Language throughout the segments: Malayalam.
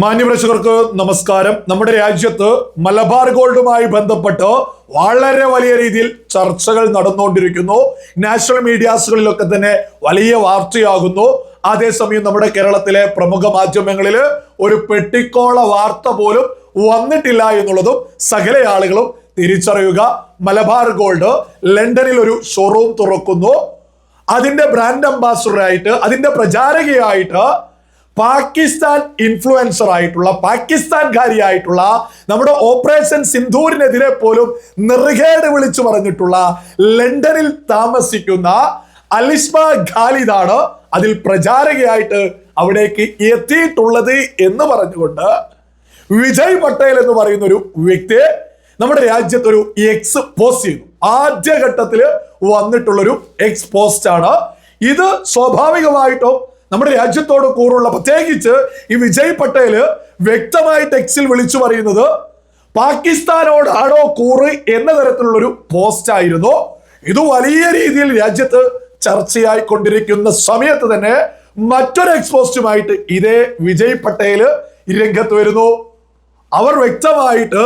മാന്യപ്രേക്ഷകർക്ക് നമസ്കാരം. നമ്മുടെ രാജ്യത്ത് മലബാർ ഗോൾഡുമായി ബന്ധപ്പെട്ട് വളരെ വലിയ രീതിയിൽ ചർച്ചകൾ നടന്നുകൊണ്ടിരിക്കുന്നു. നാഷണൽ മീഡിയാസുകളിലൊക്കെ തന്നെ വലിയ വാർത്തയാകുന്നു. അതേസമയം നമ്മുടെ കേരളത്തിലെ പ്രമുഖ മാധ്യമങ്ങളിൽ ഒരു പെട്ടിക്കോള വാർത്ത പോലും വന്നിട്ടില്ല എന്നുള്ളതും സകല ആളുകളും തിരിച്ചറിയുക. മലബാർ ഗോൾഡ് ലണ്ടനിൽ ഒരു ഷോറൂം തുറക്കുന്നു. അതിന്റെ ബ്രാൻഡ് അംബാസഡറായിട്ട് അതിന്റെ പ്രചാരകയായിട്ട് പാകിസ്ഥാൻ ഇൻഫ്ലുവൻസർ ആയിട്ടുള്ള പാകിസ്ഥാൻകാരിയായിട്ടുള്ള നമ്മുടെ ഓപ്പറേഷൻ സിന്ധൂരിനെതിരെ പോലും നിറുകേട് വിളിച്ചു പറഞ്ഞിട്ടുള്ള ലണ്ടനിൽ താമസിക്കുന്ന അലിസ്മ ഖാലിദാണ് അതിൽ പ്രചാരകയായിട്ട് അവിടേക്ക് എത്തിയിട്ടുള്ളത് എന്ന് പറഞ്ഞുകൊണ്ട് വിജയ് പട്ടേൽ എന്ന് പറയുന്ന ഒരു വ്യക്തിയെ നമ്മുടെ രാജ്യത്ത് ഒരു എക്സ് പോസ്റ്റ് ചെയ്തു. ആദ്യഘട്ടത്തിൽ വന്നിട്ടുള്ളൊരു എക്സ് പോസ്റ്റ് ആണ്. ഇത് സ്വാഭാവികമായിട്ടും നമ്മുടെ രാജ്യത്തോട് കൂറുള്ള പ്രത്യേകിച്ച് ഈ വിജയ് പട്ടേൽ വ്യക്തമായി ടെക്സിൽ വിളിച്ചു പറയുന്നത് പാകിസ്ഥാനോടാണോ കൂറ് എന്ന തരത്തിലുള്ള ഒരു പോസ്റ്റ് ആയിരുന്നു. ഇത് വലിയ രീതിയിൽ രാജ്യത്ത് ചർച്ചയായി കൊണ്ടിരിക്കുന്ന സമയത്ത് തന്നെ മറ്റൊരു എക്സ്പോസ്റ്റുമായിട്ട് ഇതേ വിജയ് പട്ടേൽ രംഗത്ത് വരുന്നു. അവർ വ്യക്തമായിട്ട്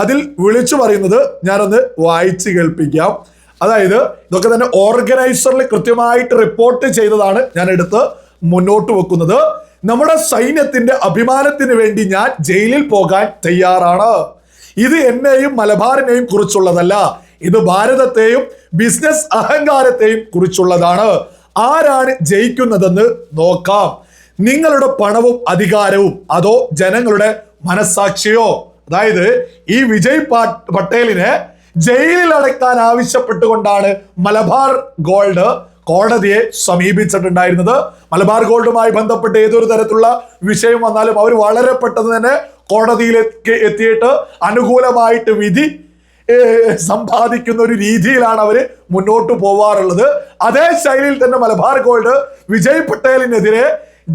അതിൽ വിളിച്ചു പറയുന്നത് ഞാനൊന്ന് വായിച്ചു കേൾപ്പിക്കാം. അതായത് ഇതൊക്കെ തന്നെ ഓർഗനൈസറിൽ കൃത്യമായിട്ട് റിപ്പോർട്ട് ചെയ്തതാണ് ഞാൻ എടുത്ത് മുന്നോട്ട് വെക്കുന്നത്. നമ്മുടെ സൈന്യത്തിന്റെ അഭിമാനത്തിന് വേണ്ടി ഞാൻ ജയിലിൽ പോകാൻ തയ്യാറാണ്. ഇത് എന്നെയും മലബാറിനെയും കുറിച്ചുള്ളതല്ല. ഇത് ഭാരതത്തെയും ബിസിനസ് അഹങ്കാരത്തെയും കുറിച്ചുള്ളതാണ്. ആരാണ് ജയിക്കുന്നതെന്ന് നോക്കാം. നിങ്ങളുടെ പണവും അധികാരവും അതോ ജനങ്ങളുടെ മനസാക്ഷിയോ അതായത് ഈ വിജയ് പട്ടേലിനെ ജയിലിൽ അടയ്ക്കാൻ ആവശ്യപ്പെട്ടുകൊണ്ടാണ് മലബാർ ഗോൾഡ് കോടതിയെ സമീപിച്ചിട്ടുണ്ടായിരുന്നത്. മലബാർ ഗോൾഡുമായി ബന്ധപ്പെട്ട് ഏതൊരു തരത്തിലുള്ള വിഷയം വന്നാലും അവർ വളരെ പെട്ടെന്ന് തന്നെ കോടതിയിലേക്ക് എത്തിയിട്ട് അനുകൂലമായിട്ട് വിധി സമ്പാദിക്കുന്ന ഒരു രീതിയിലാണ് അവർ മുന്നോട്ട് പോവാറുള്ളത്. അതേ ശൈലിയിൽ തന്നെ മലബാർ ഗോൾഡ് വിജയ് പട്ടേലിനെതിരെ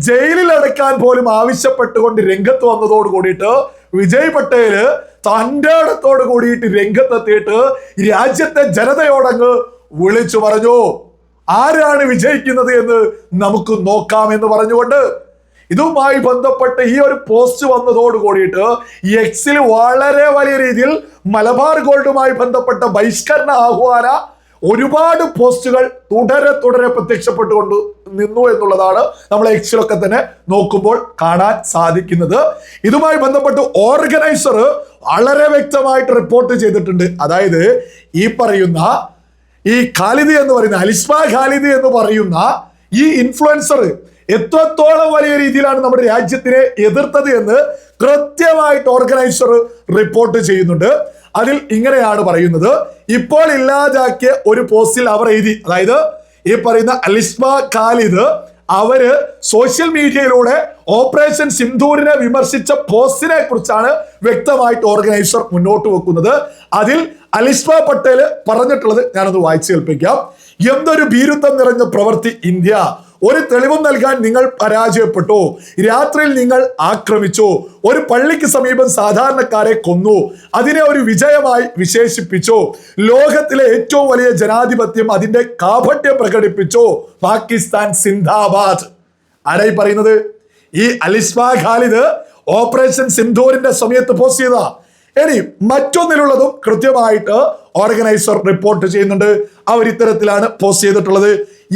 ജയിലിൽ അടയ്ക്കാൻ പോലും ആവശ്യപ്പെട്ടുകൊണ്ട് രംഗത്ത് വന്നതോട് കൂടിയിട്ട് വിജയ് പട്ടേൽ തന്റെ ഇടത്തോട് കൂടിയിട്ട് രംഗത്തെത്തിയിട്ട് രാജ്യത്തെ ജനതയോടങ്ങ് വിളിച്ചു പറഞ്ഞു. ആരാണ് വിജയിക്കുന്നത് എന്ന് നമുക്ക് നോക്കാം എന്ന് പറഞ്ഞുകൊണ്ട് ഇതുമായി ബന്ധപ്പെട്ട് ഈ ഒരു പോസ്റ്റ് വന്നതോട് കൂടിയിട്ട് എക്സിൽ വളരെ വലിയ രീതിയിൽ മലബാർ ഗോൾഡുമായി ബന്ധപ്പെട്ട ബഹിഷ്കരണ ആഹ്വാന ഒരുപാട് പോസ്റ്റുകൾ തുടരെ തുടരെ പ്രത്യക്ഷപ്പെട്ടുകൊണ്ട് നിന്നു എന്നുള്ളതാണ് നമ്മൾ എക്സിലൊക്കെ തന്നെ നോക്കുമ്പോൾ കാണാൻ സാധിക്കുന്നത്. ഇതുമായി ബന്ധപ്പെട്ട് ഓർഗനൈസർ വളരെ വ്യക്തമായിട്ട് റിപ്പോർട്ട് ചെയ്തിട്ടുണ്ട്. അതായത് ഈ പറയുന്ന ഈ ഖാലിദ് എന്ന് പറയുന്ന അലിസ്മ ഖാലിദ് എന്ന് പറയുന്ന ഈ ഇൻഫ്ലുവൻസർ എത്രത്തോളം വലിയ രീതിയിലാണ് നമ്മുടെ രാജ്യത്തിനെ എതിർത്തത് എന്ന് കൃത്യമായിട്ട് ഓർഗനൈസർ റിപ്പോർട്ട് ചെയ്യുന്നുണ്ട്. അതിൽ ഇങ്ങനെയാണ് പറയുന്നത്. ഇപ്പോൾ ഇല്ലാതാക്കിയ ഒരു പോസ്റ്റിൽ അവർ എഴുതി അതായത് ഈ പറയുന്ന അലിസ്മ ഖാലിദ് അവർ സോഷ്യൽ മീഡിയയിലൂടെ ഓപ്പറേഷൻ സിന്ധൂരിനെ വിമർശിച്ച പോസ്റ്റിനെ കുറിച്ചാണ് വ്യക്തമായിട്ട് ഓർഗനൈസർ മുന്നോട്ട് വെക്കുന്നത്. അതിൽ അലിസ്മ പട്ടേൽ പറഞ്ഞിട്ടുള്ളത് ഞാനൊന്ന് വായിച്ചു കേൾപ്പിക്കാം. എന്തൊരു ഭീരുത്വം നിറഞ്ഞ പ്രവൃത്തി ഇന്ത്യ. ഒരു തെളിവും നൽകാൻ നിങ്ങൾ പരാജയപ്പെട്ടു. രാത്രിയിൽ നിങ്ങൾ ആക്രമിച്ചു. ഒരു പള്ളിക്ക് സമീപം സാധാരണക്കാരെ കൊന്നു. അതിനെ ഒരു വിജയമായി വിശേഷിപ്പിച്ചു. ലോകത്തിലെ ഏറ്റവും വലിയ ജനാധിപത്യം അതിന്റെ കാപട്യം പ്രകടിപ്പിച്ചു. പാകിസ്ഥാൻ സിന്ധാബാദ് ആരായി പറയുന്നത്? ഈ അലിസ്മ ഖാലിദ് ഓപ്പറേഷൻ സിന്ധൂരിന്റെ സമയത്ത് പോസ്റ്റ് ചെയ്ത ഇനി മറ്റൊന്നിലുള്ളതും കൃത്യമായിട്ട് ഓർഗനൈസർ റിപ്പോർട്ട് ചെയ്യുന്നുണ്ട്. അവർ ഇത്തരത്തിലാണ് പോസ്റ്റ് ചെയ്തിട്ടുള്ളത്.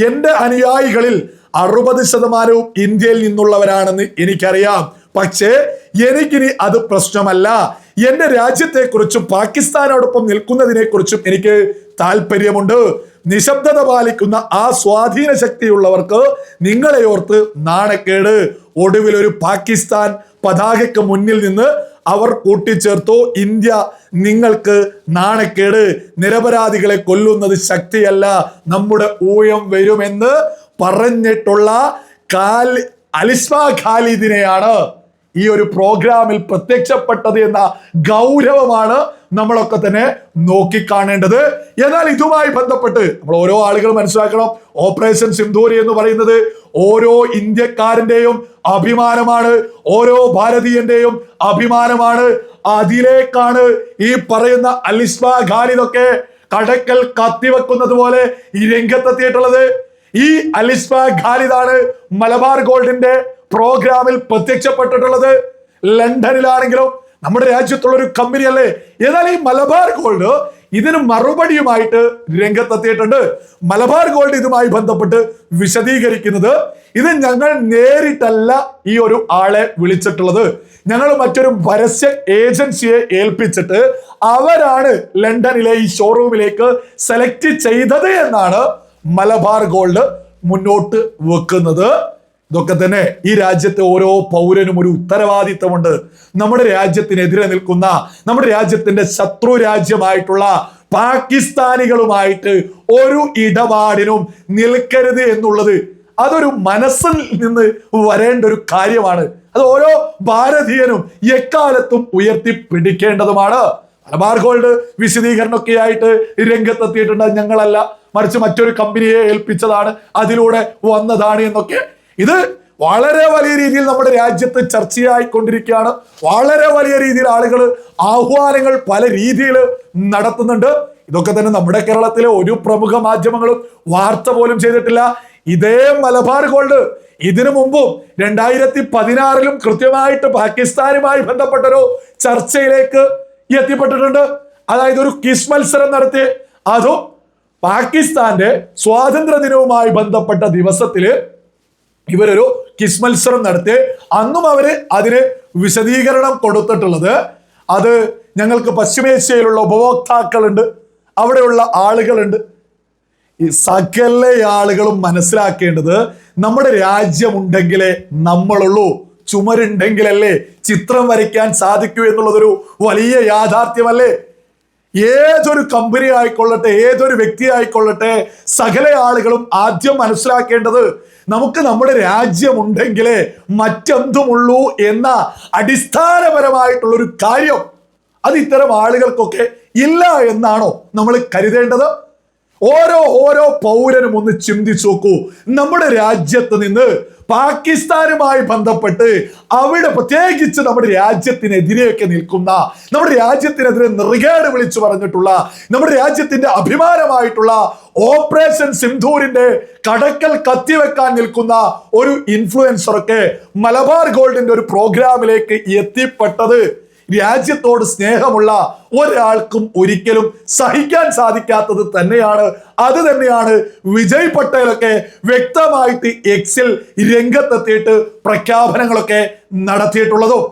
എന്റെ അനുയായികളിൽ അറുപത് ശതമാനവും ഇന്ത്യയിൽ നിന്നുള്ളവരാണെന്ന് എനിക്കറിയാം. പക്ഷേ എനിക്കിനി അത് പ്രശ്നമല്ല. എന്റെ രാജ്യത്തെക്കുറിച്ചും പാകിസ്ഥാനോടൊപ്പം നിൽക്കുന്നതിനെക്കുറിച്ചും എനിക്ക് താല്പര്യമുണ്ട് നിശബ്ദത പാലിക്കുന്ന ആ സ്വാധീന ശക്തിയുള്ളവർക്ക് നിങ്ങളെ ഓർത്ത് നാണക്കേട്. ഒടുവിൽ ഒരു പാകിസ്ഥാൻ പതാകയ്ക്ക് മുന്നിൽ നിന്ന് അവർ കൂട്ടിച്ചേർത്തു. ഇന്ത്യ നിങ്ങൾക്ക് നാണക്കേട്. നിരപരാധികളെ കൊല്ലുന്നത് ശക്തിയല്ല. നമ്മുടെ ഊഴം വരുമെന്ന് പറഞ്ഞിട്ടുള്ള കാൽ അലിസ്മ ഖാലിദിനെയാണ് ഈ ഒരു പ്രോഗ്രാമിൽ പ്രത്യക്ഷപ്പെട്ടത് എന്ന ഗൗരവമാണ് നമ്മളൊക്കെ തന്നെ നോക്കിക്കാണേണ്ടത്. എന്നാൽ ഇതുമായി ബന്ധപ്പെട്ട് നമ്മൾ ഓരോ ആളുകൾ മനസ്സിലാക്കണം. ഓപ്പറേഷൻ സിന്ധൂരി എന്ന് പറയുന്നത് ഓരോ ഇന്ത്യക്കാരന്റെയും അഭിമാനമാണ് ഓരോ ഭാരതീയന്റെയും അഭിമാനമാണ്. അതിലേക്കാണ് ഈ പറയുന്ന അലിസ്മ ഖാലിദൊക്കെ കടക്കൽ കത്തിവെക്കുന്നത് പോലെ ഈ രംഗത്തെത്തിയിട്ടുള്ളത്. ഈ അലിസ്മ ഖാലിദാണ് മലബാർ ഗോൾഡിന്റെ പ്രോഗ്രാമിൽ പ്രത്യക്ഷപ്പെട്ടിട്ടുള്ളത്. ലണ്ടനിലാണെങ്കിലും നമ്മുടെ രാജ്യത്തുള്ള ഒരു കമ്പനി അല്ലേ ഏതായാലും ഈ മലബാർ ഗോൾഡ് ഇതിന് മറുപടിയുമായിട്ട് രംഗത്തെത്തിയിട്ടുണ്ട്. മലബാർ ഗോൾഡ് ഇതുമായി ബന്ധപ്പെട്ട് വിശദീകരിക്കുന്നത് ഇത് ഞങ്ങൾ നേരിട്ടല്ല ഈ ഒരു ആളെ വിളിച്ചിട്ടുള്ളത്. ഞങ്ങൾ മറ്റൊരു പരസ്യ ഏജൻസിയെ ഏൽപ്പിച്ചിട്ട് അവരാണ് ലണ്ടനിലെ ഈ ഷോറൂമിലേക്ക് സെലക്ട് ചെയ്തത് എന്നാണ് മലബാർ ഗോൾഡ് മുന്നോട്ട് വെക്കുന്നത്. ഇതൊക്കെ തന്നെ ഈ രാജ്യത്തെ ഓരോ പൗരനും ഒരു ഉത്തരവാദിത്തമുണ്ട്. നമ്മുടെ രാജ്യത്തിനെതിരെ നിൽക്കുന്ന നമ്മുടെ രാജ്യത്തിന്റെ ശത്രു രാജ്യമായിട്ടുള്ള പാകിസ്ഥാനികളുമായിട്ട് ഒരു ഇടപാടിനും നിൽക്കരുത് എന്നുള്ളത് അതൊരു മനസ്സിൽ നിന്ന് വരേണ്ട ഒരു കാര്യമാണ്. അത് ഓരോ ഭാരതീയനും എക്കാലത്തും ഉയർത്തിപ്പിടിക്കേണ്ടതുമാണ്. മലബാർ ഗോൾഡ് വിശദീകരണമൊക്കെ ആയിട്ട് രംഗത്തെത്തിയിട്ടുണ്ട്. ഞങ്ങളല്ല മറിച്ച് മറ്റൊരു കമ്പനിയെ ഏൽപ്പിച്ചതാണ് അതിലൂടെ വന്നതാണ് എന്നൊക്കെ. ഇത് വളരെ വലിയ രീതിയിൽ നമ്മുടെ രാജ്യത്ത് ചർച്ചയായിക്കൊണ്ടിരിക്കുകയാണ്. വളരെ വലിയ രീതിയിൽ ആളുകൾ ആഹ്വാനങ്ങൾ പല രീതിയിൽ നടത്തുന്നുണ്ട്. ഇതൊക്കെ തന്നെ നമ്മുടെ കേരളത്തിലെ ഒരു പ്രമുഖ മാധ്യമങ്ങളും വാർത്ത പോലും ചെയ്തിട്ടില്ല. ഇതേ മലബാർ ഗോൾഡ് ഇതിനു മുമ്പും രണ്ടായിരത്തി പതിനാറിലും കൃത്യമായിട്ട് പാകിസ്ഥാനുമായി ബന്ധപ്പെട്ടൊരു ചർച്ചയിലേക്ക് എത്തിപ്പെട്ടിട്ടുണ്ട്. അതായത് ഒരു കിസ് മത്സരം നടത്തി. അതും പാകിസ്ഥാന്റെ സ്വാതന്ത്ര്യ ദിനവുമായി ബന്ധപ്പെട്ട ദിവസത്തിൽ ഇവരൊരു കിസ് മത്സരം നടത്തി. അന്നും അവർ അതിന് വിശദീകരണം കൊടുത്തിട്ടുള്ളത് അത് ഞങ്ങൾക്ക് പശ്ചിമേഷ്യയിലുള്ള ഉപഭോക്താക്കളുണ്ട് അവിടെയുള്ള ആളുകളുണ്ട്. ഈ സകല ആളുകളും മനസ്സിലാക്കേണ്ടത് നമ്മുടെ രാജ്യമുണ്ടെങ്കിലേ നമ്മളുള്ളൂ. ചുമരുണ്ടെങ്കിലല്ലേ ചിത്രം വരയ്ക്കാൻ സാധിക്കൂ എന്നുള്ളതൊരു വലിയ യാഥാർത്ഥ്യമല്ലേ? ഏതൊരു കമ്പനി ആയിക്കൊള്ളട്ടെ ഏതൊരു വ്യക്തി ആയിക്കൊള്ളട്ടെ സകല ആളുകളും ആദ്യം മനസ്സിലാക്കേണ്ടത് നമുക്ക് നമ്മുടെ രാജ്യമുണ്ടെങ്കിലേ മറ്റെന്തുമുള്ളൂ എന്ന അടിസ്ഥാനപരമായിട്ടുള്ള ഒരു കാര്യം. അത് ഇത്തരം ആളുകൾക്കൊക്കെ ഇല്ല എന്നാണോ നമ്മൾ കരുതേണ്ടത്? ഓരോ ഓരോ പൗരനും ഒന്ന് ചിന്തിച്ചു നോക്കൂ. നമ്മുടെ രാജ്യത്ത് നിന്ന് പാകിസ്ഥാനുമായി ബന്ധപ്പെട്ട് അവിടെ പ്രത്യേകിച്ച് നമ്മുടെ രാജ്യത്തിനെതിരെയൊക്കെ നിൽക്കുന്ന നമ്മുടെ രാജ്യത്തിനെതിരെ നിറുകേട് വിളിച്ചു പറഞ്ഞിട്ടുള്ള നമ്മുടെ രാജ്യത്തിന്റെ അഭിമാനമായിട്ടുള്ള ഓപ്പറേഷൻ സിന്ധൂരിന്റെ കടക്കൽ കത്തിവെക്കാൻ നിൽക്കുന്ന ഒരു ഇൻഫ്ലുവൻസറൊക്കെ മലബാർ ഗോൾഡിന്റെ ഒരു പ്രോഗ്രാമിലേക്ക് എത്തിപ്പെട്ടത് രാജ്യത്തോട് സ്നേഹമുള്ള ഒരാൾക്കും ഒരിക്കലും സഹിക്കാൻ സാധിക്കാത്തത് തന്നെയാണ്. അത് തന്നെയാണ് വിജയ് പട്ടേലൊക്കെ വ്യക്തമായിട്ട് എക്സിൽ രംഗത്തെത്തിയിട്ട് പ്രഖ്യാപനങ്ങളൊക്കെ നടത്തിയിട്ടുള്ളതും.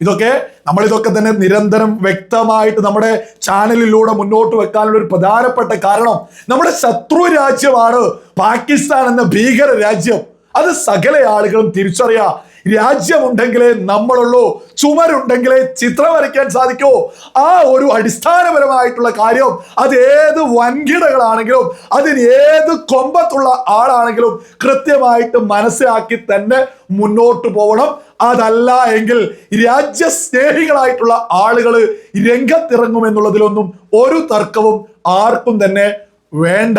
ഇതൊക്കെ നമ്മൾ ഇതൊക്കെ തന്നെ നിരന്തരം വ്യക്തമായിട്ട് നമ്മുടെ ചാനലിലൂടെ മുന്നോട്ട് വെക്കാനുള്ള ഒരു പ്രധാനപ്പെട്ട കാരണം നമ്മുടെ ശത്രു രാജ്യമാണ് പാകിസ്ഥാൻ എന്ന ഭീകര രാജ്യം. അത് സകല ആളുകളും തിരിച്ചറിയാ. രാജ്യമുണ്ടെങ്കിലേ നമ്മളുള്ളൂ. ചുമരുണ്ടെങ്കിലേ ചിത്രം വരയ്ക്കാൻ സാധിക്കൂ. ആ ഒരു അടിസ്ഥാനപരമായിട്ടുള്ള കാര്യം അത് ഏത് വൻകിടകളാണെങ്കിലും അതിന് ഏത് കൊമ്പത്തുള്ള ആളാണെങ്കിലും കൃത്യമായിട്ട് മനസ്സിലാക്കി തന്നെ മുന്നോട്ട് പോകണം അതല്ല എങ്കിൽ രാജ്യസ്നേഹികളായിട്ടുള്ള ആളുകൾ രംഗത്തിറങ്ങുമെന്നുള്ളതിലൊന്നും ഒരു തർക്കവും ആർക്കും തന്നെ വേണ്ട.